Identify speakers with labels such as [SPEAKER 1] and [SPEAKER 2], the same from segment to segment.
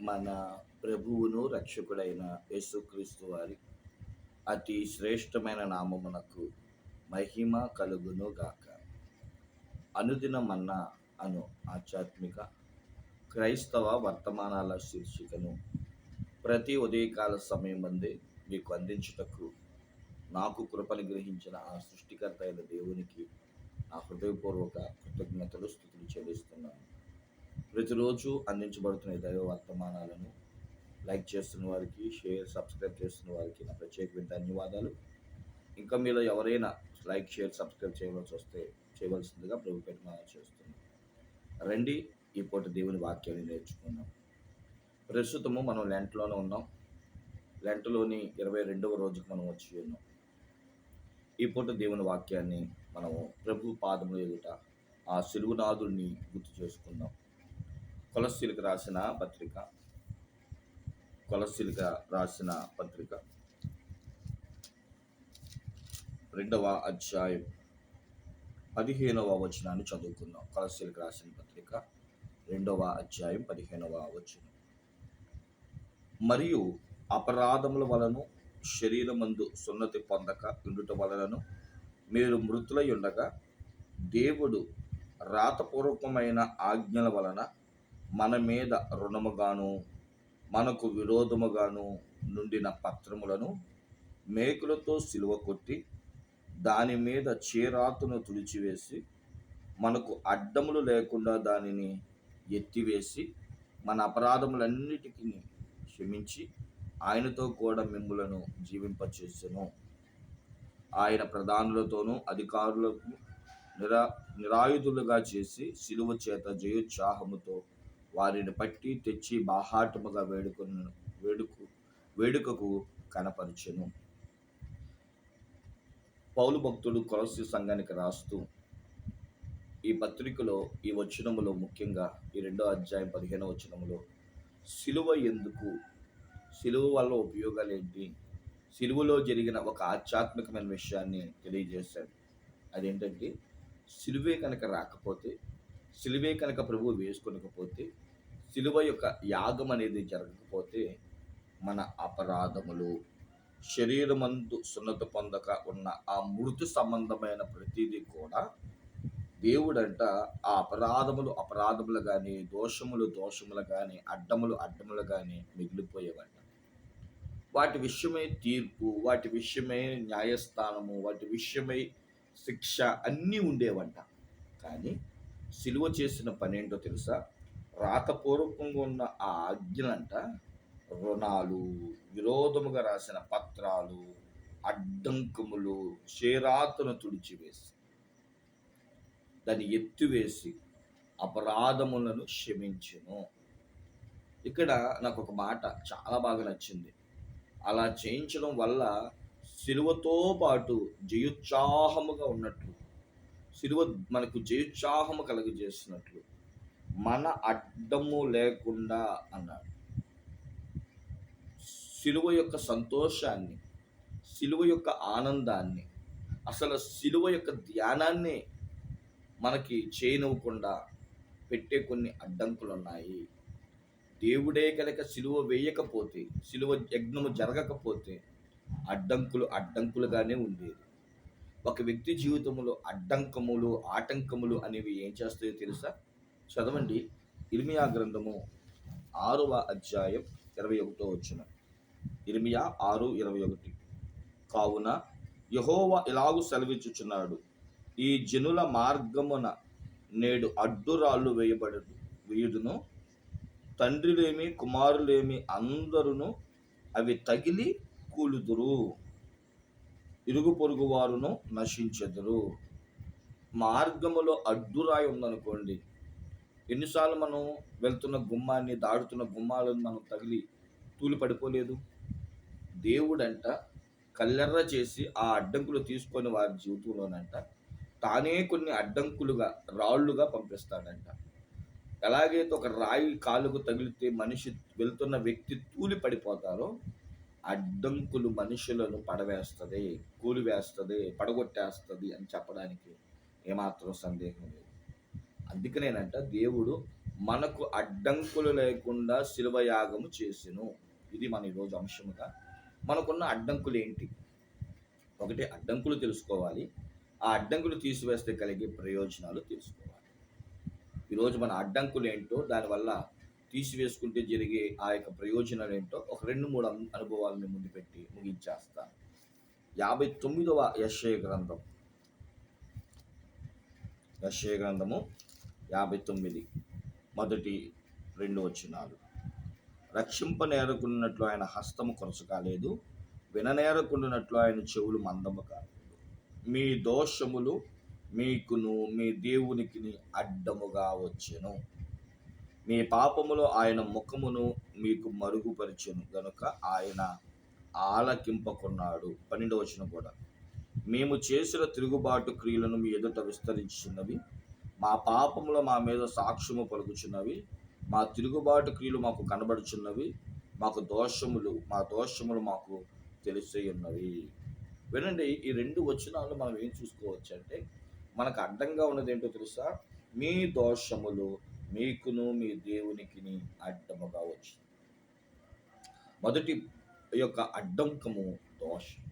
[SPEAKER 1] మన ప్రభువును రక్షకుడైన యేసుక్రీస్తు వారి అతి శ్రేష్టమైన నామమునకు మహిమ కలుగును గాక. అనుదిన మన్న అను ఆధ్యాత్మిక క్రైస్తవ వర్తమానాల శీర్షికను ప్రతి ఉదయకాల సమయం అందే మీకు అందించుటకు నాకు కృపను గ్రహించిన ఆ సృష్టికర్త అయిన దేవునికి నా హృదయపూర్వక కృతజ్ఞతలు స్థుతులు చెల్లిస్తున్నాను. ప్రతిరోజు అందించబడుతున్న దైవ వర్తమానాలను లైక్ చేస్తున్న వారికి షేర్ సబ్స్క్రైబ్ చేస్తున్న వారికి నా ప్రత్యేకమైన ధన్యవాదాలు. ఇంకా మీలో ఎవరైనా లైక్ షేర్ సబ్స్క్రైబ్ చేయవలసి వస్తే చేయవలసిందిగా ప్రభు పెట్టి మనం చేస్తున్నాం. రండి ఈ పూట దేవుని వాక్యాన్ని నేర్చుకుందాం. ప్రస్తుతము మనం లెంట్లోనే ఉన్నాం. లెంట్లోని ఇరవై రెండవ రోజుకు మనం వచ్చి ఉన్నాం. ఈ పూట దేవుని వాక్యాన్ని మనము ప్రభు పాదముల ఎదుట ఆ సిలువునాథుడిని గుర్తు చేసుకుందాం. కొలస్సీలకు రాసిన పత్రిక. కొలస్సీలకు రాసిన పత్రిక. రెండవ అధ్యాయం. పదిహేనవ వచనాన్ని చదువుకుందాం. కొలస్సీలకు రాసిన పత్రిక. రెండవ అధ్యాయం పదిహేనవ వచనం. మరియు అపరాధముల వలను శరీరమందు సున్నతి పొందక ఉండుట వలనను మీరు మృతులై ఉండగా దేవుడు రాతపూర్వకమైన ఆజ్ఞల వలన మన మీద రుణముగాను మనకు విరోధముగాను నుండిన పత్రములను మేకులతో సిలువ కొట్టి దాని మీద చీరాతును తుడిచివేసి మనకు అడ్డములు లేకుండా దానిని ఎత్తివేసి మన అపరాధములన్నిటికీ క్షమించి ఆయనతో కూడా మిమ్ములను జీవింపచేసెను. ఆయన ప్రధానులతోనూ అధికారులకు నిరా నిరాయుధులుగా చేసి సిలువ చేత జయోత్సాహముతో వారిని పట్టి తెచ్చి బాహాటముగా వేడుకొని వేడుకు వేడుకకు కనపరిచెను. పౌలు భక్తుడు కొలసి సంఘానికి రాస్తూ ఈ పత్రికలో ఈ వచనములో ముఖ్యంగా ఈ రెండో అధ్యాయం పదిహేనో వచనములో సిలువ ఎందుకు సిలువ వల్ల ఉపయోగాలు ఏంటి సిలువలో జరిగిన ఒక ఆధ్యాత్మికమైన విషయాన్ని తెలియజేశాడు. అదేంటంటే సిలువే కనుక రాకపోతే సిలువే కనుక ప్రభువు వేసుకొనకపోతే శిలువ యొక్క యాగం అనేది జరగకపోతే మన అపరాధములు శరీరమందు సున్నత పొందక ఉన్న ఆ మృతి సంబంధమైన ప్రతిదీ కూడా దేవుడంట ఆ అపరాధములు అపరాధములు కానీ దోషములు దోషములు కానీ అడ్డములు అడ్డములు కానీ మిగిలిపోయేవంట. వాటి విషయమై తీర్పు వాటి విషయమై న్యాయస్థానము వాటి విషయమై శిక్ష అన్నీ ఉండేవంట. కానీ సిలువ చేసిన పని ఏంటో తెలుసా? రాతపూర్వకంగా ఉన్న ఆ ఆజ్ఞలంట రుణాలు విరోధముగా రాసిన పత్రాలు అడ్డంకములు చేరాతను తుడిచివేసి దాన్ని ఎత్తివేసి అపరాధములను క్షమించును. ఇక్కడ నాకు ఒక మాట చాలా బాగా నచ్చింది. అలా చేయించడం వల్ల సిలువతో పాటు జయోత్సాహముగా ఉన్నట్లు సిలువ మనకు జయోత్సాహము కలుగజేసినట్లు మన అడ్డము లేకుండా అన్నాడు. సిలువ యొక్క సంతోషాన్ని సిలువ యొక్క ఆనందాన్ని అసలు సిలువ యొక్క ధ్యానాన్ని మనకి చేయనివ్వకుండా పెట్టే కొన్ని అడ్డంకులు ఉన్నాయి దేవుడే కనుక సిలువ వేయకపోతే సిలువ యజ్ఞము జరగకపోతే అడ్డంకులు అడ్డంకులుగానే ఉండేది. ఒక వ్యక్తి జీవితంలో అడ్డంకములు ఆటంకములు అనేవి ఏం చేస్తాయో తెలుసా? చదవండి. ఇర్మియా గ్రంథము ఆరవ అధ్యాయం ఇరవై ఒకటో వచ్చిన ఇర్మియా ఆరు ఇరవై ఒకటి. కావున యహోవ ఇలాగు సెలవిచ్చుచున్నాడు? ఈ జనుల మార్గమున నేడు అడ్డురాళ్ళు వేయబడదు వేయుదును. తండ్రిలేమి కుమారులేమి అందరును అవి తగిలి కూలుదురు. ఇరుగు పొరుగు వారును నశించెదరు. మార్గములో అడ్డురాయి ఉందనుకోండి ఎన్నిసార్లు మనం వెళ్తున్న గుమ్మాన్ని దాడుతున్న గుమ్మాలను మనం తగిలి తూలి పడిపోలేదు? దేవుడంట కల్లెర్ర చేసి ఆ అడ్డంకులు తీసుకొని వారి జీవితంలోనంట తానే కొన్ని అడ్డంకులుగా రాళ్ళుగా పంపిస్తాడంట. ఎలాగైతే ఒక రాయి కాలుకు తగిలితే మనిషి వెళ్తున్న వ్యక్తి తూలి పడిపోతారో అడ్డంకులు మనుషులను పడవేస్తుంది కూలి వేస్తుంది పడగొట్టేస్తుంది అని చెప్పడానికి ఏమాత్రం సందేహం లేదు. అందుకనేనంట దేవుడు మనకు అడ్డంకులు లేకుండా శిలువ యాగము చేసెను. ఇది మన ఈరోజు అంశముగా. మనకున్న అడ్డంకులు ఏంటి? ఒకటి అడ్డంకులు తెలుసుకోవాలి. ఆ అడ్డంకులు తీసివేస్తే కలిగే ప్రయోజనాలు తెలుసుకోవాలి. ఈరోజు మన అడ్డంకులు ఏంటో దానివల్ల తీసివేసుకుంటే జరిగే ఆ యొక్క ప్రయోజనాలు ఏంటో ఒక రెండు మూడు అనుభవాలని అనుభవాలను ముందు పెట్టి ముగించేస్తాను యాభై తొమ్మిదవ యశయ గ్రంథం. యశయ గ్రంథము యాభై తొమ్మిది. మొదటి రెండు వచనాలు. రక్షింపనేరకున్నట్లు ఆయన హస్తము కొరసు కాలేదు. ఆయన చెవులు మందము కాలేదు. మీ దోషములు మీకును మీ దేవునికి అడ్డముగా వచ్చెను. మీ పాపములో ఆయన ముఖమును మీకు మరుగుపరిచెను. గనుక ఆయన ఆలకింపకున్నాడు. పన్నెండు వచ్చిన కూడా. మేము చేసిన తిరుగుబాటు క్రియలను మీ ఎదుట విస్తరించినవి. మా పాపములు మా మీద సాక్ష్యము పలుకుచున్నవి. మా తిరుగుబాటు క్రియలు మాకు కనబడుచున్నవి. మాకు దోషములు మా దోషములు మాకు తెలిసే ఉన్నవి వినండి ఈ రెండు వచనాలు మనం ఏం చూసుకోవచ్చు అంటే మనకు అడ్డంగా ఉన్నది ఏంటో తెలుసా? మీ దోషములు మీకును మీ దేవునికి అడ్డముగా వచ్చింది మొదటి యొక్క అడ్డంకము దోషం.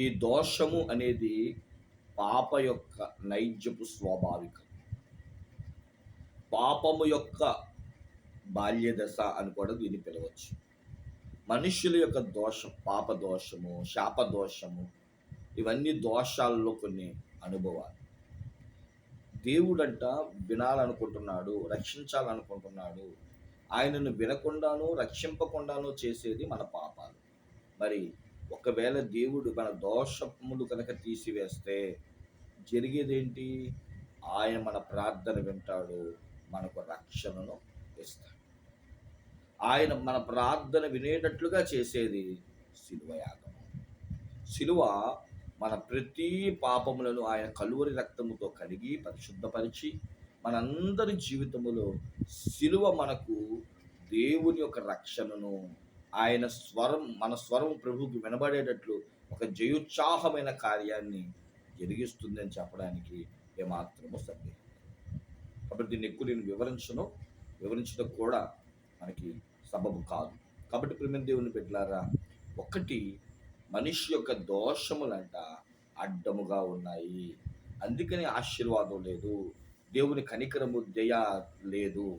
[SPEAKER 1] ఈ దోషము అనేది పాప యొక్క నైజపు స్వాభావికం. పాపము యొక్క బాల్య దశ అని కూడా దీన్ని పిలవచ్చు. మనుషుల యొక్క దోషం పాప దోషము శాప దోషము ఇవన్నీ దోషాల్లో కొన్ని అనుభవాలు. దేవుడంట వినాలనుకుంటున్నాడు రక్షించాలనుకుంటున్నాడు. ఆయనను వినకుండాను రక్షింపకుండాను చేసేది మన పాపాలు. మరి ఒకవేళ దేవుడు మన దోషములు కనుక తీసివేస్తే జరిగేదేంటి? ఆయన మన ప్రార్థన వింటాడు మనకు రక్షణను ఇస్తాడు. ఆయన మన ప్రార్థన వినేటట్లుగా చేసేది శిలువ యాగం శిలువ మన ప్రతి పాపములను ఆయన కలువరి రక్తముతో కడిగి పరిశుద్ధపరిచి మనందరి జీవితములో శిలువ మనకు దేవుని యొక్క రక్షణను ఆయన స్వరం మన స్వరం ప్రభువుకి వినబడేటట్లు ఒక జయోత్సాహమైన కార్యాన్ని జరిగిస్తుందని చెప్పడానికి ఏమాత్రము సందేహం కాబట్టి దీన్ని ఎక్కువ నేను వివరించను. వివరించడం కూడా మనకి సబబు కాదు. కాబట్టి ప్రేమ దేవుని పెట్టారా ఒకటి మనిషి యొక్క దోషములంట అడ్డముగా ఉన్నాయి. అందుకని ఆశీర్వాదం లేదు. దేవుని కనికరము దయ లేదు.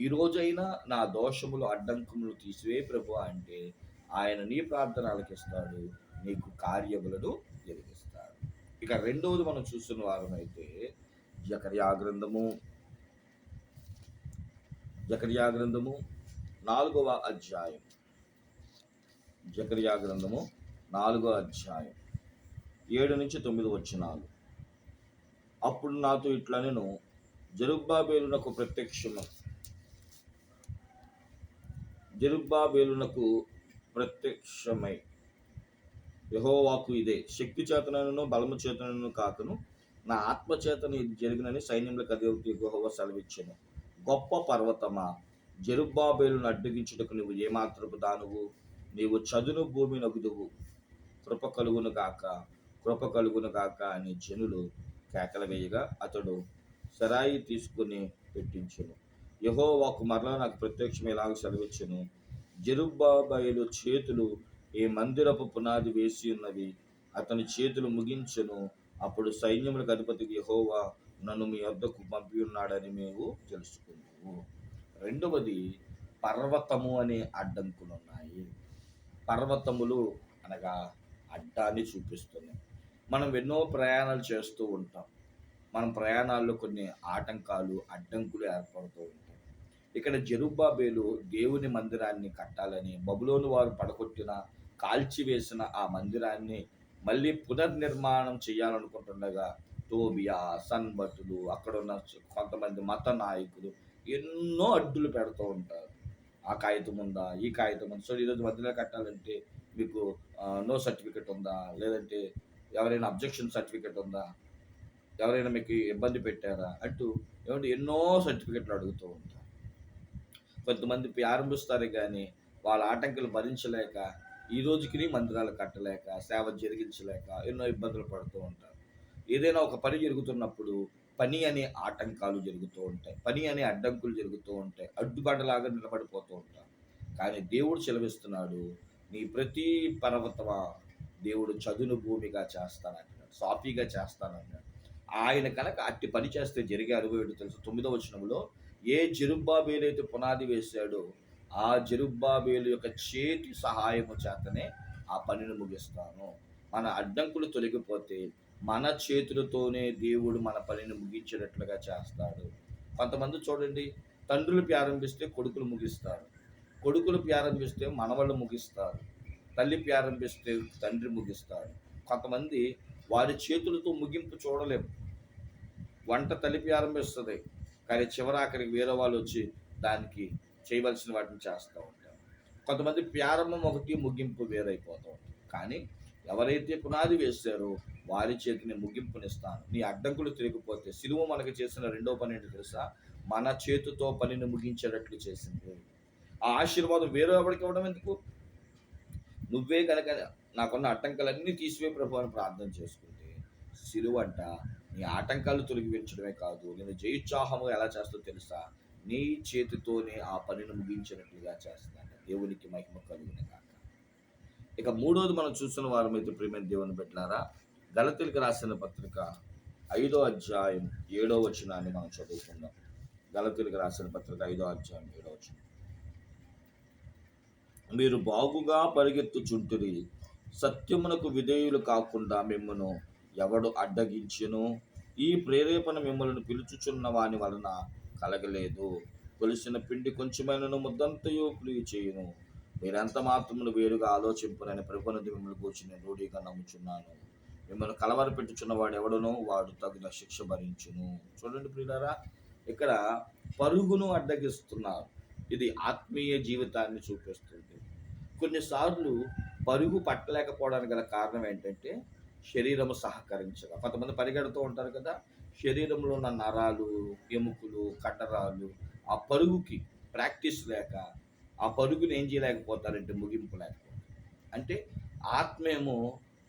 [SPEAKER 1] ఈ రోజైనా నా దోషములు అడ్డంకములు తీసివే ప్రభు అంటే ఆయన నీ ప్రార్థన ఆలకిస్తాడు నీకు కార్యములను జరిగిస్తాడు ఇక రెండవది మనం చూస్తున్న వారమైతే అయితే జకర్యా గ్రంథము జకర్యా గ్రంథము నాలుగవ అధ్యాయం. జకర్యా గ్రంథము నాలుగో అధ్యాయం ఏడు నుంచి తొమ్మిది వచ్చినాలు అప్పుడు నాతో ఇట్లా నేను జరుబ్బాబేలునకు ప్రత్యక్షము? జరుబ్బాబేలునకు ప్రత్యక్షమై. యహోవాకు ఇదే. శక్తి చేతనను బలము చేతనను కాకను నా ఆత్మచేతను ఇది జరిగినని సైన్యములకు అధిపతి యహోవ సెలవిచ్చాను. గొప్ప పర్వతమా జరుబ్బాబేలును అడ్డగించుటకు నువ్వు ఏమాత్రపు దానువు? నీవు చదును భూమి నగుదువు కృప కలుగును గాక కృప కలుగును గాక అని జనులు కేకల వేయగా అతడు సరాయి తీసుకుని పెట్టించును. యహోవాకు మరలా నాకు ప్రత్యక్షం ఎలాగ సెలవిచ్చును. జరుబ్బాబయలు చేతులు ఈ మందిరపు పునాది వేసి ఉన్నది అతని చేతులు ముగించను. అప్పుడు సైన్యములకు అధిపతికి యహోవా నన్ను మీ వద్దకు పంపి ఉన్నాడని మేము తెలుసుకున్నాము. రెండవది పర్వతము అనే అడ్డంకులు ఉన్నాయి. పర్వతములు అనగా అడ్డాన్ని చూపిస్తున్నాయి. మనం ఎన్నో ప్రయాణాలు చేస్తూ ఉంటాం. మనం ప్రయాణాల్లో కొన్ని ఆటంకాలు అడ్డంకులు ఏర్పడుతూ ఉంటాయి. ఇక్కడ జరుబాబేలు దేవుని మందిరాన్ని కట్టాలని బబులోని వారు పడగొట్టిన కాల్చివేసిన ఆ మందిరాన్ని మళ్ళీ పునర్నిర్మాణం చేయాలనుకుంటుండగా టోబియా సన్బతులు అక్కడ ఉన్న కొంతమంది మత నాయకులు ఎన్నో అడ్డులు పెడుతూ ఉంటారు. ఆ కాగితం ఉందా? ఈ కాగితం ఉందా? సో ఈరోజు మధ్యలో కట్టాలంటే మీకు నో సర్టిఫికెట్ ఉందా? లేదంటే ఎవరైనా అబ్జెక్షన్ సర్టిఫికెట్ ఉందా? ఎవరైనా మీకు ఇబ్బంది పెట్టారా? అంటూ ఏమంటే ఎన్నో సర్టిఫికెట్లు అడుగుతూ ఉంటారు. కొంతమంది ప్రారంభిస్తారు కానీ వాళ్ళ ఆటంకులు భరించలేక ఈ రోజుకి మందిరాలు కట్టలేక సేవ జరిగించలేక ఎన్నో ఇబ్బందులు పడుతూ ఉంటారు. ఏదైనా ఒక పని జరుగుతున్నప్పుడు పని అనే ఆటంకాలు జరుగుతూ ఉంటాయి. పని అనే అడ్డంకులు జరుగుతూ ఉంటాయి. అడ్డుబండలాగా నిలబడిపోతూ ఉంటారు. కానీ దేవుడు చెలవిస్తున్నాడు నీ ప్రతి పర్వతమా దేవుడు చదును భూమిగా చేస్తానంటున్నాడు సాఫీగా చేస్తానన్నాడు. ఆయన కనుక అట్టి పని చేస్తే జరిగే అనుభవం తెలుసు? తొమ్మిదో వచనంలో ఏ జరుబ్బాబేలైతే పునాది వేశాడో ఆ జరుబ్బాబేలు యొక్క చేతి సహాయము చేతనే ఆ పనిని ముగిస్తాను. మన అడ్డంకులు తొలగిపోతే మన చేతులతోనే దేవుడు మన పనిని ముగించేటట్లుగా చేస్తాడు. కొంతమంది చూడండి తండ్రులు ప్రారంభిస్తే కొడుకులు ముగిస్తారు. కొడుకులు ప్రారంభిస్తే మనవాళ్ళు ముగిస్తారు. తల్లి ప్రారంభిస్తే తండ్రి ముగిస్తాడు కొంతమంది వారి చేతులతో ముగింపు చూడలేము. వంట తల్లి ప్రారంభిస్తుంది కానీ చివరాఖరికి వేరే వాళ్ళు వచ్చి దానికి చేయవలసిన వాటిని చేస్తూ ఉంటారు కొంతమంది ప్రారంభం ఒకటి ముగింపు వేరైపోతూ ఉంటుంది. కానీ ఎవరైతే పునాది వేస్తారో వారి చేతిని ముగింపునిస్తాను. నీ అడ్డంకులు తిరిగిపోతే సిలువ మనకు చేసిన రెండో పని ఏంటి తెలుసా? మన చేతితో పనిని ముగించేటట్లు చేసింది. ఆ ఆశీర్వాదం వేరే ఎవరికి ఇవ్వడం ఎందుకు? నువ్వే కనుక నాకున్న ఆటంకాలన్నీ తీసివే ప్రభు అని ప్రార్థన చేసుకుంటే సిలువంట నీ ఆటంకాలు తొలగించడమే కాదు నేను జయోత్సాహము ఎలా చేస్తో తెలుసా? నీ చేతితోనే ఆ పనిని ముగించినట్లుగా చేస్తున్నాను దేవునికి మహిమ కలుగున కాక ఇక మూడోది మనం చూస్తున్న వారం అయితే ప్రేమ దేవుని పెట్టారా గలతీలకు రాసిన పత్రిక ఐదో అధ్యాయం ఏడో వచనాన్ని మనం చదువుకుందాం. గలతీలకు రాసిన పత్రిక ఐదో అధ్యాయం ఏడో వచనం. మీరు బాగుగా పరిగెత్తుచుంటురి సత్యమునకు విధేయులు కాకుండా మిమ్మను ఎవడు అడ్డగించెను? ఈ ప్రేరేపణ మిమ్మల్ని పిలుచుచున్న వాని వలన కలగలేదు. కొలిసిన పిండి కొంచెమైనను ముద్దంతయో పులిగి చేయును. మీరెంత మాత్రములు వేరుగా ఆలోచింపునని ప్రభునది మిమ్మల్ని కూర్చుని రూఢిగా నమ్ముచున్నాను. మిమ్మల్ని కలవర పెట్టుచున్నవాడు ఎవడనో వాడు తగిన శిక్ష భరించును. చూడండి ప్రియులారా ఇక్కడ పరుగును అడ్డగిస్తున్నారు. ఇది ఆత్మీయ జీవితాన్ని చూపిస్తుంది. కొన్నిసార్లు పరుగు పట్టలేకపోవడానికి గల కారణం ఏంటంటే శరీరము సహకరించడం కొంతమంది పరిగెడుతూ ఉంటారు కదా శరీరంలో ఉన్న నరాలు ఎముకలు కండరాలు ఆ పరుగుకి ప్రాక్టీస్ లేక ఆ పరుగుని ఏం చేయలేకపోతారంటే ముగింపు లేకపోతే. అంటే ఆత్మేమో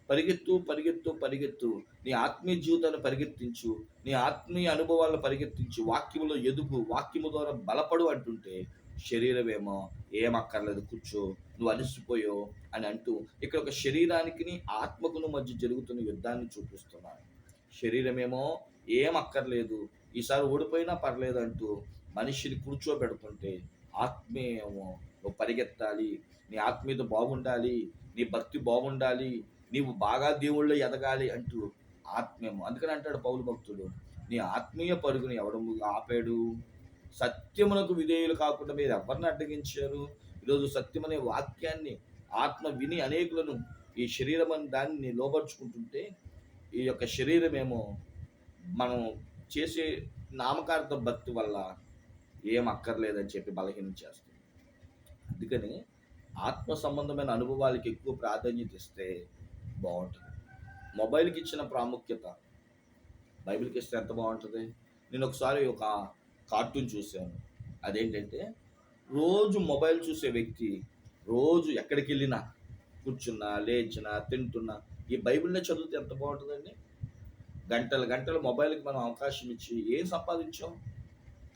[SPEAKER 1] పరిగెత్తు పరిగెత్తు పరిగెత్తు. నీ ఆత్మీయ జీవితాన్ని పరిగెత్తించు నీ ఆత్మీయ అనుభవాలను పరిగెత్తించు వాక్యములో ఎదుగు వాక్యము ద్వారా బలపడు అంటుంటే శరీరం ఏమో ఏం అక్కర్లేదు కూర్చో నువ్వు అలసిపోయో అని అంటూ ఇక్కడ ఒక శరీరానికి ఆత్మకును మధ్య జరుగుతున్న యుద్ధాన్ని చూపిస్తున్నాను శరీరమేమో ఏం అక్కర్లేదు ఈసారి ఓడిపోయినా పర్లేదు అంటూ మనిషిని కూర్చోబెడుతుంటే ఆత్మీయమో నువ్వు పరిగెత్తాలి నీ ఆత్మీయత బాగుండాలి నీ భక్తి బాగుండాలి నీవు బాగా దేవుళ్ళు ఎదగాలి అంటూ ఆత్మీయము. అందుకని అంటాడు పౌలు భక్తుడు నీ ఆత్మీయ పరుగుని ఎవడు ఆపాడు? సత్యమునకు విధేయులు కాకుండా మీరు ఎవరిని అడ్డగించారు? ఈరోజు సత్యం అనే వాక్యాన్ని ఆత్మ విని అనేకులను ఈ శరీరం అని దాన్ని లోపరుచుకుంటుంటే ఈ యొక్క శరీరమేమో మనం చేసే నామకార్థ భక్తి వల్ల ఏం అక్కర్లేదని చెప్పి బలహీనం చేస్తుంది. అందుకని ఆత్మ సంబంధమైన అనుభవాలకి ఎక్కువ ప్రాధాన్యత ఇస్తే బాగుంటుంది. మొబైల్కి ఇచ్చిన ప్రాముఖ్యత బైబిల్కి ఇస్తే ఎంత బాగుంటుంది? నేను ఒకసారి ఒక కార్టూన్ చూశాను. అదేంటంటే రోజు మొబైల్ చూసే వ్యక్తి రోజు ఎక్కడికి వెళ్ళినా కూర్చున్నా లేచినా తింటున్నా ఈ బైబిల్నే చదివితే ఎంత బాగుంటుందండి? గంటలు గంటలు మొబైల్కి మనం అవకాశం ఇచ్చి ఏం సంపాదించాం?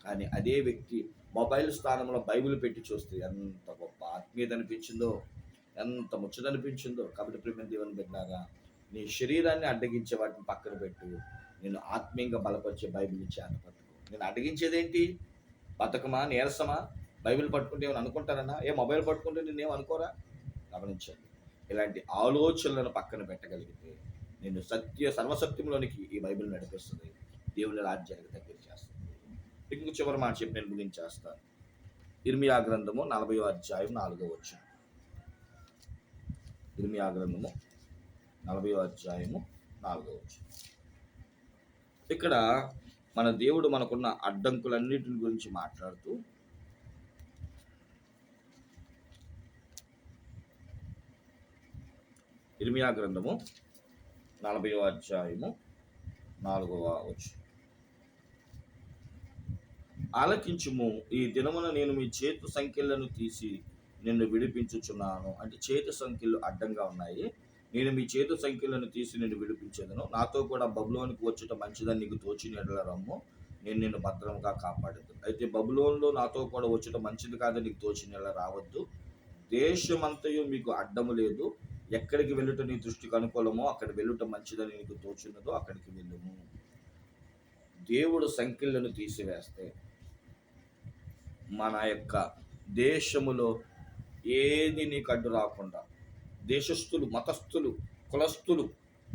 [SPEAKER 1] కానీ అదే వ్యక్తి మొబైల్ స్థానంలో బైబిల్ పెట్టి చూస్తే ఎంత గొప్ప ఆత్మీయత అనిపించిందో ఎంత ముచ్చదనిపించిందో కాబట్టి ప్రేమ దేవుని పెట్టినాగా నీ శరీరాన్ని అడ్డగించే వాటిని పక్కన పెట్టు. నేను ఆత్మీయంగా బలపరిచే బైబిల్ చేత పట్టుకో. నేను అడ్డగించేదేంటి? బతకమా? నీరసమా? బైబిల్ పట్టుకుంటే ఏమైనా అనుకుంటారన్నా ఏ మొబైల్ పట్టుకుంటే నేనేం అనుకోరా? గమనించండి. ఇలాంటి ఆలోచనలను పక్కన పెట్టగలిగితే నేను సత్య సర్వసత్యంలోనికి ఈ బైబిల్ నడిపిస్తుంది. దేవుని రాజ్యానికి దగ్గర చేస్తుంది. ఇంకొక చివరి మాట చెప్పి నేను ముగించేస్తాను ఇర్మియా గ్రంథము నలభై అధ్యాయం నాలుగో వచ్చిన ఇర్మియా గ్రంథము నలభై అధ్యాయము నాలుగో వచ్చిన ఇక్కడ మన దేవుడు మనకున్న అడ్డంకులన్నిటి గురించి మాట్లాడుతూ ఇర్మియా గ్రంథము నలభైవ అధ్యాయము నాలుగవ వచ్చు ఆలకించుము ఈ దినమున నేను మీ చేతు సంఖ్యలను తీసి నిన్ను విడిపించుచున్నాను. అంటే చేతి సంఖ్యలు అడ్డంగా ఉన్నాయి. నేను మీ చేతు సంఖ్యలను తీసి నేను విడిపించేదను. నాతో కూడా బబులోనికి వచ్చుట మంచిదని నీకు తోచిన ఎడల రమ్ము. నేను నిన్ను భద్రంగా కాపాడదు అయితే బబులోన్లో నాతో కూడా వచ్చుట మంచిది కాదని నీకు తోచిన ఎడల రావద్దు. దేశమంతయు మీకు అడ్డము లేదు. ఎక్కడికి వెళ్ళుట నీ దృష్టికి అనుకూలమో అక్కడ వెళ్ళుట మంచిదని నీకు తోచున్నదో అక్కడికి వెళ్ళుము. దేవుడు సంఖ్యలను తీసివేస్తే మన యొక్క దేశములో ఏది నీకు అడ్డు రాకుండా దేశస్థులు మతస్థులు కులస్థులు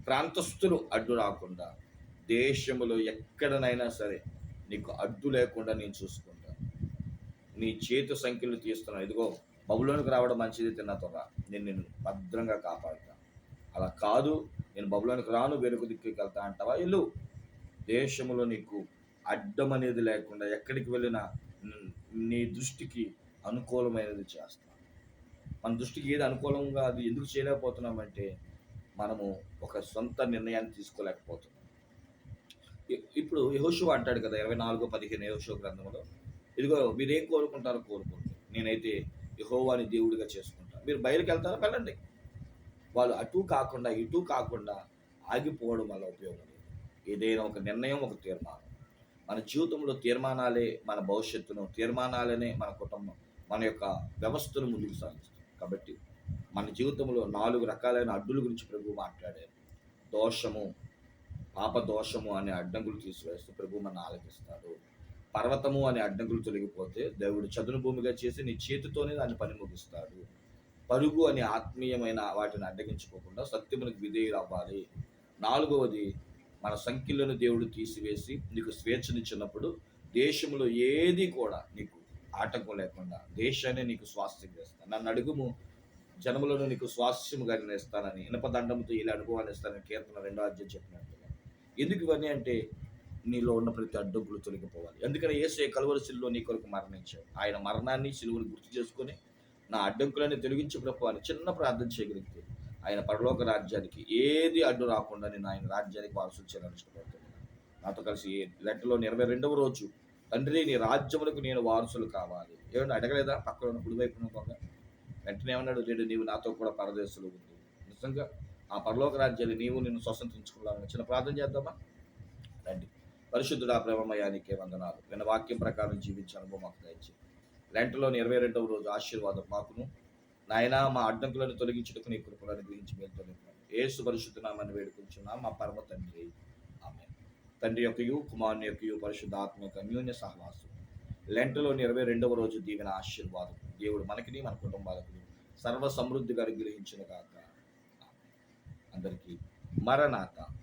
[SPEAKER 1] ప్రాంతస్థులు అడ్డు రాకుండా దేశములో ఎక్కడనైనా సరే నీకు అడ్డు లేకుండా నేను చూసుకుంటాను. నీ చేతి సంఖ్యలు తీస్తున్నాను. ఇదిగో బబులోనికి రావడం మంచిది తిన్న త్వర నేను నిన్ను భద్రంగా కాపాడుతాను అలా కాదు నేను బబులోనికి రాను వెనుక దిక్కుకి వెళ్తా అంటావా? ఇల్లు దేశంలో నీకు అడ్డం అనేది లేకుండా ఎక్కడికి వెళ్ళినా నీ దృష్టికి అనుకూలమైనది చేస్తాం. మన దృష్టికి ఏది అనుకూలంగా అది ఎందుకు చేయలేకపోతున్నామంటే మనము ఒక సొంత నిర్ణయాన్ని తీసుకోలేకపోతున్నాం. ఇప్పుడు యహోషువ అంటాడు కదా ఇరవై నాలుగో పదిహేను యహోషో గ్రంథంలో ఇదిగో మీరేం కోరుకుంటారో కోరుకుంటారు నేనైతే యహోవాని దేవుడిగా చేసుకుంటారు మీరు బయలుకి వెళ్తారా? వెళ్ళండి. వాళ్ళు అటు కాకుండా ఇటు కాకుండా ఆగిపోవడం వల్ల ఉపయోగం లేదు. ఏదైనా ఒక నిర్ణయం ఒక తీర్మానం. మన జీవితంలో తీర్మానాలే మన భవిష్యత్తును తీర్మానాలనే మన కుటుంబం మన యొక్క వ్యవస్థను ముందుకు సాగిస్తుంది. కాబట్టి మన జీవితంలో నాలుగు రకాలైన అడ్డుల గురించి ప్రభు మాట్లాడారు. దోషము పాప దోషము అనే అడ్డంకులు తీసివేస్తూ ప్రభు మన ఆలకిస్తాడు. పర్వతము అనే అడ్డంకులు తొలగిపోతే దేవుడు చదును భూమిగా చేసి నీ చేతితోనే దాన్ని పని ముగిస్తాడు పరుగు అనే ఆత్మీయమైన వాటిని అడ్డగించుకోకుండా సత్యమునికి విధేయులు అవ్వాలి నాలుగవది మన సంఖ్యలను దేవుడు తీసివేసి నీకు స్వేచ్ఛనిచ్చినప్పుడు దేశంలో ఏది కూడా నీకు ఆటంకం లేకుండా దేశాన్ని నీకు స్వాస్థ్యం చేస్తాను. నన్ను అడుగుము జనములను నీకు స్వాస్థ్యము కలిగిస్తానని ఇస్తానని ఇనపదండంతో ఇలా అనుభవాన్ని ఇస్తానని కీర్తన రెండో అధ్యయనం చెప్పినట్టుగా. ఎందుకు ఇవన్నీ అంటే నీలో ఉన్న ప్రతి అడ్డంకులు తొలగిపోవాలి. ఎందుకని ఏసే కలువరి శిలువలో నీ కొరకు మరణించాడు. ఆయన మరణాన్ని శిలువుని గుర్తు చేసుకొని నా అడ్డంకులని తొలగించి ప్రభు చిన్న ప్రార్థన చేయగలిగితే ఆయన పరలోక రాజ్యానికి ఏది అడ్డు రాకుండా నేను ఆయన రాజ్యానికి వారసులు చేయాలని ఇష్టపడుతున్నాను నాతో కలిసి లెటర్లో ఇరవై రెండవ రోజు తండ్రి నీ రాజ్యములకు నేను వారసులు కావాలి. ఏమన్నా అడగలేదా? పక్కన ఉన్న కుడి కొంగ. వెంటనే ఏమన్నాడు? లేడు నీవు నాతో కూడా పరదేశంలో ఉంది నిజంగా ఆ పరలోక రాజ్యాన్ని నీవు నిన్ను స్వతంత్రించుకోవాలని చిన్న ప్రార్థన చేద్దామా? పరిశుద్ధుడా ప్రేమమయానికే వందనాలు. విన్న వాక్యం ప్రకారం జీవించే అనుభవం మాకు దయచేయి. లెంటలోని ఇరవై రెండవ రోజు ఆశీర్వాదం మాకును. నాయనా మా అడ్డంకులను తొలగించుటకు నీ కృపలను గ్రహించి మేము తొలగిపోయాం ఏసు పరిశుద్ధనామని వేడుకుంటున్నాం మా పరమ తండ్రి. ఆమె తండ్రి యొక్కయు కుమారుని యొక్కయు పరిశుద్ధ ఆత్మ యొక్క అన్యోన్య సహవాసం. లెంటలోని ఇరవై రెండవ రోజు దీవెన ఆశీర్వాదం. దేవుడు మనకిని మన కుటుంబాలకు సర్వ సమృద్ధిగా అనుగ్రహించిన కాక అందరికీ మరణాత